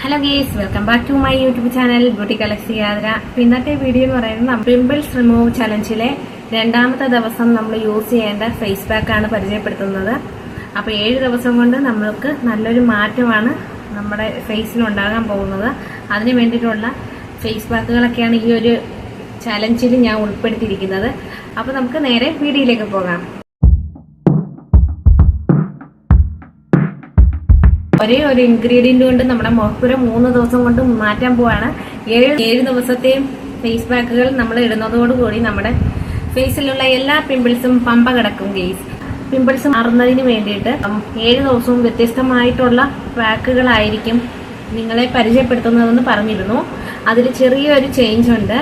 Hello guys welcome back to my YouTube channel beauty കളക്സി യാത്ര ഇന്നത്തെ video എന്ന് പറയുന്നത് പിമ്പിൾസ് റിമൂവ് ചലഞ്ചിലെ രണ്ടാമത്തെ ദിവസം നമ്മൾ യൂസ് ചെയ്യേണ്ട ഫേസ് പാക്ക് ആണ് പരിചയപ്പെടുത്തുന്നത്. അപ്പോൾ ഏഴ് ദിവസം കൊണ്ട് നമ്മൾക്ക് നല്ലൊരു മാറ്റമാണ് നമ്മുടെ ഫേസിന് ഉണ്ടാകാൻ പോകുന്നത്. അതിന് വേണ്ടിയിട്ടുള്ള ഫേസ് പാക്കുകളൊക്കെയാണ് ഈ ഒരു ചലഞ്ചിൽ ഞാൻ ഉൾപ്പെടുത്തിയിരിക്കുന്നത്. അപ്പോൾ നമുക്ക് നേരെ വീഡിയോയിലേക്ക് പോകാം. ഒരേ ഒരു ഇൻഗ്രീഡിയന്റ് കൊണ്ട് നമ്മുടെ മുഖക്കുര മൂന്ന് ദിവസം കൊണ്ട് മാറ്റാൻ പോവാണ്. ഏഴ് ഏഴ് ദിവസത്തെയും ഫേസ് പാക്കുകൾ നമ്മൾ ഇടുന്നതോടുകൂടി നമ്മുടെ ഫേസിലുള്ള എല്ലാ പിമ്പിൾസും പമ്പ കിടക്കും ഗെയ്സ് പിമ്പിൾസ് മാറുന്നതിന് വേണ്ടിയിട്ട് ഏഴ് ദിവസവും വ്യത്യസ്തമായിട്ടുള്ള പാക്കുകളായിരിക്കും നിങ്ങളെ പരിചയപ്പെടുത്തുന്നതെന്ന് പറഞ്ഞിരുന്നു. അതിൽ ചെറിയൊരു ചേഞ്ച് ഉണ്ട്.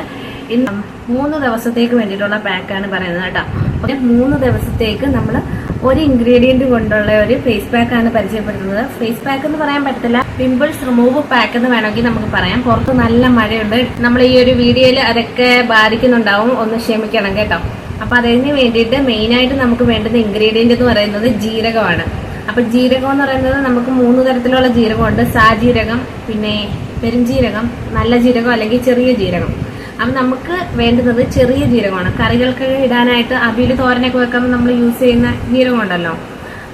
മൂന്ന് ദിവസത്തേക്ക് വേണ്ടിയിട്ടുള്ള പാക്കാണ് പറയുന്നത് കേട്ടോ. ഒരു മൂന്ന് ദിവസത്തേക്ക് നമ്മൾ ഒരു ഇൻഗ്രീഡിയന്റ് കൊണ്ടുള്ള ഒരു ഫേസ് പാക്ക് ആണ് പരിചയപ്പെടുത്തുന്നത്. ഫേസ് പാക്ക് എന്ന് പറയാൻ പറ്റത്തില്ല. പിമ്പിൾസ് റിമൂവ് പാക്ക് എന്ന് വേണമെങ്കിൽ നമുക്ക് പറയാം. പുറത്ത് നല്ല മഴയുണ്ട്. നമ്മൾ ഈ ഒരു വീഡിയോയിൽ അതൊക്കെ ബാധിക്കുന്നുണ്ടാവും. ഒന്ന് ക്ഷമിക്കണം കേട്ടോ. അപ്പൊ അതിന് വേണ്ടിയിട്ട് മെയിൻ ആയിട്ട് നമുക്ക് വേണ്ടുന്ന ഇൻഗ്രീഡിയന്റ് എന്ന് പറയുന്നത് ജീരകമാണ്. അപ്പൊ ജീരകം എന്ന് പറയുന്നത് നമുക്ക് മൂന്ന് തരത്തിലുള്ള ജീരകമുണ്ട്. സാജീരകം പിന്നെ പെരുംജീരകം നല്ല ജീരകം അല്ലെങ്കിൽ ചെറിയ ജീരകം. അപ്പം നമുക്ക് വേണ്ടുന്നത് ചെറിയ ജീരകമാണ്. കറികൾക്ക് ഇടാനായിട്ട് അവിയൽ തോരനൊക്കെ വെക്കുമ്പോൾ നമ്മൾ യൂസ് ചെയ്യുന്ന ജീരകമുണ്ടല്ലോ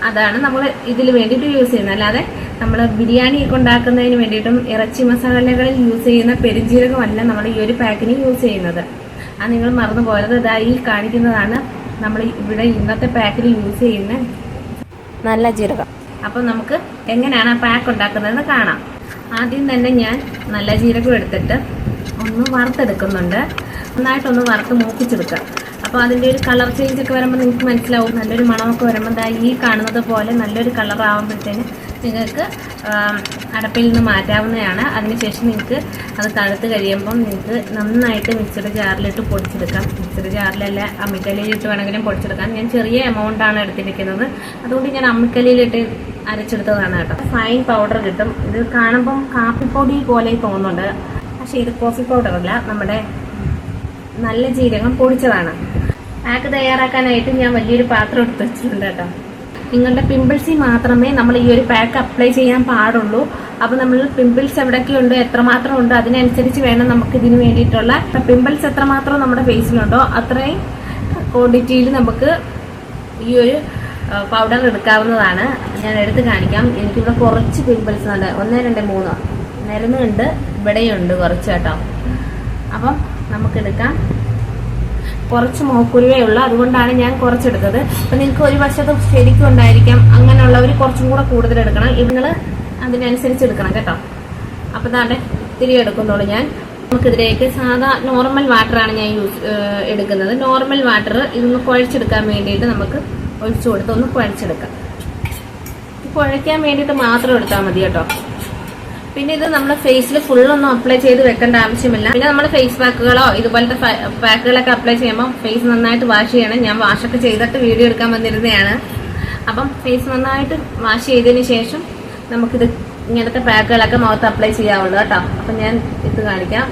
അതാണ് നമ്മൾ ഇതിൽ വേണ്ടിയിട്ട് യൂസ് ചെയ്യുന്നത്. അല്ലാതെ നമ്മൾ ബിരിയാണി ഒക്കെ ഉണ്ടാക്കുന്നതിന് വേണ്ടിയിട്ടും ഇറച്ചി മസാലകളിൽ യൂസ് ചെയ്യുന്ന പെരുംജീരകമല്ല നമ്മൾ ഈ ഒരു പാക്കിന് യൂസ് ചെയ്യുന്നത്. അത് നിങ്ങൾ മറന്നു പോയത് ഇതാ ഈ കാണിക്കുന്നതാണ് നമ്മൾ ഇവിടെ ഇന്നത്തെ പാക്കിൽ യൂസ് ചെയ്യുന്ന നല്ല ജീരകം. അപ്പം നമുക്ക് എങ്ങനെയാണ് ആ പാക്ക് ഉണ്ടാക്കുന്നതെന്ന് കാണാം. ആദ്യം തന്നെ ഞാൻ നല്ല ജീരകം എടുത്തിട്ട് ഒന്ന് വറുത്തെടുക്കുന്നുണ്ട്. നന്നായിട്ടൊന്ന് വറുത്ത് മൂപ്പിച്ചെടുക്കുക. അപ്പോൾ അതിന്റെ ഒരു കളർ ചേഞ്ച് ഒക്കെ വരുമ്പോൾ നിങ്ങൾക്ക് മനസ്സിലാവും. നല്ലൊരു മണമൊക്കെ വരുമ്പോൾ ദാ ഈ കാണുന്നത് പോലെ നല്ലൊരു കളർ ആകുമ്പോഴത്തേന് നിങ്ങൾക്ക് അടപ്പിൽ നിന്ന് മാറ്റാവുന്നതാണ്. അതിനുശേഷം നിങ്ങൾക്ക് അത് തണുത്ത് കഴിയുമ്പം നിങ്ങൾക്ക് നന്നായിട്ട് മിക്സഡ് ജാറിലിട്ട് പൊടിച്ചെടുക്കാം. മിക്സഡ് ജാറിലല്ല അമ്മിക്കല്ലിലിട്ട് വേണമെങ്കിലും പൊടിച്ചെടുക്കാം. ഞാൻ ചെറിയ എമൗണ്ട് ആണ് എടുത്തിരിക്കുന്നത്. അതുകൊണ്ട് ഞാൻ അമ്മിക്കല്ലിലിട്ട് അരച്ചെടുത്തതാണ് കേട്ടോ. ഫൈൻ പൗഡർ കിട്ടും. ഇത് കാണുമ്പം കാപ്പിപ്പൊടി പോലെ തോന്നുന്നുണ്ട്. ഇത് കോഫി പൗഡർ അല്ല നമ്മുടെ നല്ല ജീരകം പൊടിച്ചതാണ്. പാക്ക് തയ്യാറാക്കാനായിട്ട് ഞാൻ വലിയൊരു പാത്രം എടുത്ത് വെച്ചിട്ടുണ്ട് കേട്ടോ. നിങ്ങളുടെ പിമ്പിൾസിൽ മാത്രമേ നമ്മൾ ഈ ഒരു പാക്ക് അപ്ലൈ ചെയ്യാൻ പാടുള്ളൂ. അപ്പോൾ നമ്മൾ പിമ്പിൾസ് എവിടെയൊക്കെ ഉണ്ട് എത്രമാത്രം ഉണ്ട് അതിനനുസരിച്ച് വേണം നമുക്ക് ഇതിന് വേണ്ടിയിട്ടുള്ള പിമ്പിൾസ് എത്രമാത്രം നമ്മുടെ ഫേസിലുണ്ടോ അത്രയും ക്വാണ്ടിറ്റിയിൽ നമുക്ക് ഈ ഒരു പൗഡർ എടുക്കാവുന്നതാണ്. ഞാൻ എടുത്ത് കാണിക്കാം. എനിക്കിവിടെ കുറച്ച് പിമ്പിൾസ് ഉണ്ട്. ഒന്ന് രണ്ട് മൂന്ന്. നിരന്നുണ്ട് ഇവിടെയുണ്ട് കുറച്ച് കേട്ടോ അപ്പം നമുക്കെടുക്കാം. കുറച്ച് മോക്കുരുവേ ഉള്ളൂ അതുകൊണ്ടാണ് ഞാൻ കുറച്ചെടുത്തത്. അപ്പം നിങ്ങൾക്ക് ഒരു വശത്ത് ശരിക്കും ഉണ്ടായിരിക്കാം അങ്ങനെയുള്ളവർ കുറച്ചും കൂടെ കൂടുതൽ എടുക്കണം ഇവങ്ങൾ അതിനനുസരിച്ച് എടുക്കണം കേട്ടോ. അപ്പം താണ്ടെ ഇത്തിരി എടുക്കുന്നുള്ളൂ ഞാൻ. നമുക്കിതിലേക്ക് സാധാ നോർമൽ വാട്ടറാണ് ഞാൻ യൂസ് എടുക്കുന്നത്. നോർമൽ വാട്ടർ ഇതൊന്ന് കുഴച്ചെടുക്കാൻ വേണ്ടിയിട്ട് നമുക്ക് ഒഴിച്ചു കൊടുത്ത് ഒന്ന് കുഴച്ചെടുക്കാം. കുഴയ്ക്കാൻ വേണ്ടിയിട്ട് മാത്രം എടുത്താൽ മതി കേട്ടോ. പിന്നെ ഇത് നമ്മുടെ ഫേസിൽ ഫുള്ളൊന്നും അപ്ലൈ ചെയ്ത് വെക്കേണ്ട ആവശ്യമില്ല. പിന്നെ നമ്മൾ ഫേസ് പാക്കുകളോ ഇതുപോലത്തെ പാക്കുകളൊക്കെ അപ്ലൈ ചെയ്യുമ്പോൾ ഫേസ് നന്നായിട്ട് വാഷ് ചെയ്യണം. ഞാൻ വാഷൊക്കെ ചെയ്തിട്ട് വീഡിയോ എടുക്കാൻ വന്നിരുന്നതാണ്. അപ്പം ഫേസ് നന്നായിട്ട് വാഷ് ചെയ്തതിന് ശേഷം നമുക്കിത് ഇങ്ങനത്തെ പാക്കുകളൊക്കെ മുഖത്ത് അപ്ലൈ ചെയ്യാവുള്ളൂ കേട്ടോ. അപ്പം ഞാൻ ഇത് കാണിക്കാം.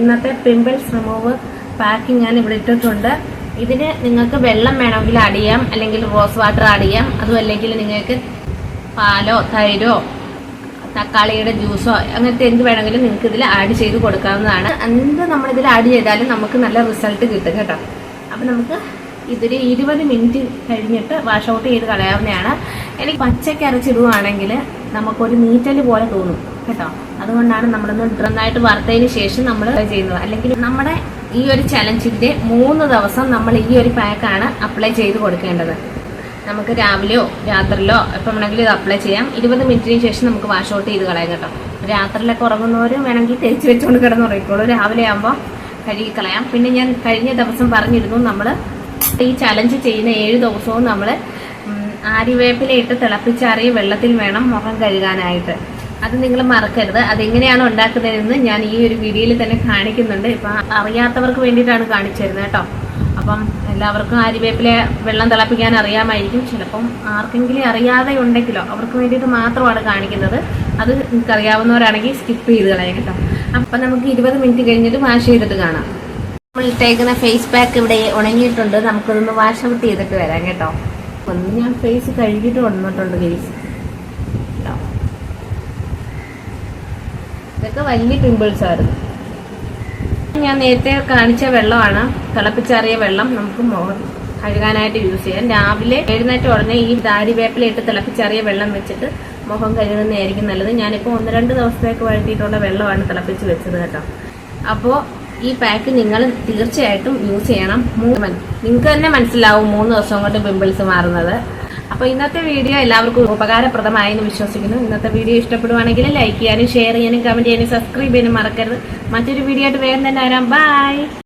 ഇന്നത്തെ പിമ്പിൾസ് റിമൂവ് പാക്കിംഗ് ഞാൻ ഇവിടെ ഇട്ടിട്ടുണ്ട്. ഇതിന് നിങ്ങൾക്ക് വെള്ളം വേണമെങ്കിൽ ആഡ് ചെയ്യാം അല്ലെങ്കിൽ റോസ് വാട്ടർ ആഡ് ചെയ്യാം. അതും അല്ലെങ്കിൽ നിങ്ങൾക്ക് പാലോ തൈരോ തക്കാളിയുടെ ജ്യൂസോ അങ്ങനത്തെ എന്ത് വേണമെങ്കിലും നിങ്ങൾക്ക് ഇതിൽ ആഡ് ചെയ്ത് കൊടുക്കാവുന്നതാണ്. എന്ത് നമ്മളിതിൽ ആഡ് ചെയ്താലും നമുക്ക് നല്ല റിസൾട്ട് കിട്ടും കേട്ടോ. അപ്പം നമുക്ക് ഇതൊരു ഇരുപത് മിനിറ്റ് കഴിഞ്ഞിട്ട് വാഷ് ഔട്ട് ചെയ്ത് കളയാവുന്നതാണ്. എനിക്ക് പച്ചയ്ക്ക് അരച്ചിടുവാണെങ്കിൽ നമുക്കൊരു നീറ്റൽ പോലെ തോന്നും കേട്ടോ. അതുകൊണ്ടാണ് നമ്മളൊന്ന് നന്നായിട്ട് വറുത്തതിന് ശേഷം നമ്മൾ ചെയ്യുന്നത്. അല്ലെങ്കിൽ നമ്മുടെ ഈ ഒരു ചലഞ്ചിന്റെ മൂന്ന് ദിവസം നമ്മൾ ഈ ഒരു പാക്കാണ് അപ്ലൈ ചെയ്ത് കൊടുക്കേണ്ടത്. നമുക്ക് രാവിലെയോ രാത്രിയിലോ എപ്പോൾ വേണമെങ്കിലും ഇത് അപ്ലൈ ചെയ്യാം. ഇരുപത് മിനിറ്റിന് ശേഷം നമുക്ക് വാഷ് ഔട്ട് ചെയ്ത് കളയാം കേട്ടോ. രാത്രിയിലൊക്കെ ഉറങ്ങുന്നവരും വേണമെങ്കിൽ തേച്ച് വെച്ചുകൊണ്ട് കിടന്നുറങ്ങിക്കോളൂ രാവിലെ ആകുമ്പോൾ കഴുകി കളയാം. പിന്നെ ഞാൻ കഴിഞ്ഞ ദിവസം പറഞ്ഞിരുന്നു നമ്മൾ ഈ ചലഞ്ച് ചെയ്യുന്ന ഏഴ് ദിവസവും നമ്മൾ ആര്യവേപ്പിലയിട്ട് തിളപ്പിച്ചാറിയ വെള്ളത്തിൽ വേണം മുഖം കഴുകാനായിട്ട്. അത് നിങ്ങൾ മറക്കരുത്. അതെങ്ങനെയാണ് ഉണ്ടാക്കുന്നതെന്ന് ഞാൻ ഈ ഒരു വീഡിയോയിൽ തന്നെ കാണിക്കുന്നുണ്ട്. ഇപ്പൊ അറിയാത്തവർക്ക് വേണ്ടിയിട്ടാണ് കാണിച്ചു തരുന്നത് കേട്ടോ. അപ്പം എല്ലാവർക്കും ആര്യവേപ്പിലെ വെള്ളം തിളപ്പിക്കാൻ അറിയാമായിരിക്കും. ചിലപ്പം ആർക്കെങ്കിലും അറിയാതെ ഉണ്ടെങ്കിലോ അവർക്ക് വേണ്ടിയിട്ട് മാത്രമാണ് കാണിക്കുന്നത്. അത് നിങ്ങൾക്ക് അറിയാവുന്നവരാണെങ്കിൽ സ്കിപ്പ് ചെയ്ത് കളയാം കേട്ടോ. അപ്പം നമുക്ക് ഇരുപത് മിനിറ്റ് കഴിഞ്ഞിട്ട് വാഷ് ചെയ്തിട്ട് കാണാം. നമ്മൾ ഇട്ടേക്കുന്ന ഫേസ് പാക്ക് ഇവിടെ ഉണങ്ങിയിട്ടുണ്ട്. നമുക്കതൊന്ന് വാഷ് ഔട്ട് ചെയ്തിട്ട് വരാം കേട്ടോ. ഒന്ന് ഞാൻ ഫേസ് കഴുകിയിട്ട് കൊണ്ടുവന്നിട്ടുണ്ട് ഗെയ്സ് ഇതൊക്കെ വലിയ പിമ്പിൾസ് ആയിരുന്നു. ഞാൻ നേരത്തെ കാണിച്ച വെള്ളമാണ്. തിളപ്പിച്ചാറിയ വെള്ളം നമുക്ക് കഴുകാനായിട്ട് യൂസ് ചെയ്യാം. രാവിലെ എഴുന്നേറ്റ ഉടനെ ഈ ദാരി വേപ്പിലിട്ട് തിളപ്പിച്ചാറിയ വെള്ളം വെച്ചിട്ട് മുഖം കഴുകുന്നതായിരിക്കും നല്ലത്. ഞാനിപ്പോൾ ഒന്ന് രണ്ട് ദിവസത്തേക്ക് വഴറ്റിയിട്ടുള്ള വെള്ളമാണ് തിളപ്പിച്ച് വെച്ചത് കേട്ടോ. അപ്പോൾ ഈ പാക്ക് നിങ്ങൾ തീർച്ചയായിട്ടും യൂസ് ചെയ്യണം. നിങ്ങൾക്ക് തന്നെ മനസ്സിലാവും മൂന്ന് ദിവസം കൊണ്ട് പിമ്പിൾസ് മാറുന്നത്. അപ്പൊ ഇന്നത്തെ വീഡിയോ എല്ലാവർക്കും ഉപകാരപ്രദമായി എന്ന് വിശ്വസിക്കുന്നു. ഇന്നത്തെ വീഡിയോ ഇഷ്ടപ്പെടുവാണെങ്കിൽ ലൈക്ക് ചെയ്യാനും ഷെയർ ചെയ്യാനും കമന്റ് ചെയ്യാനും സബ്സ്ക്രൈബ് ചെയ്യാനും മറക്കരുത്. മറ്റൊരു വീഡിയോ ആയിട്ട് വേഗം തന്നെ വരാം. ബൈ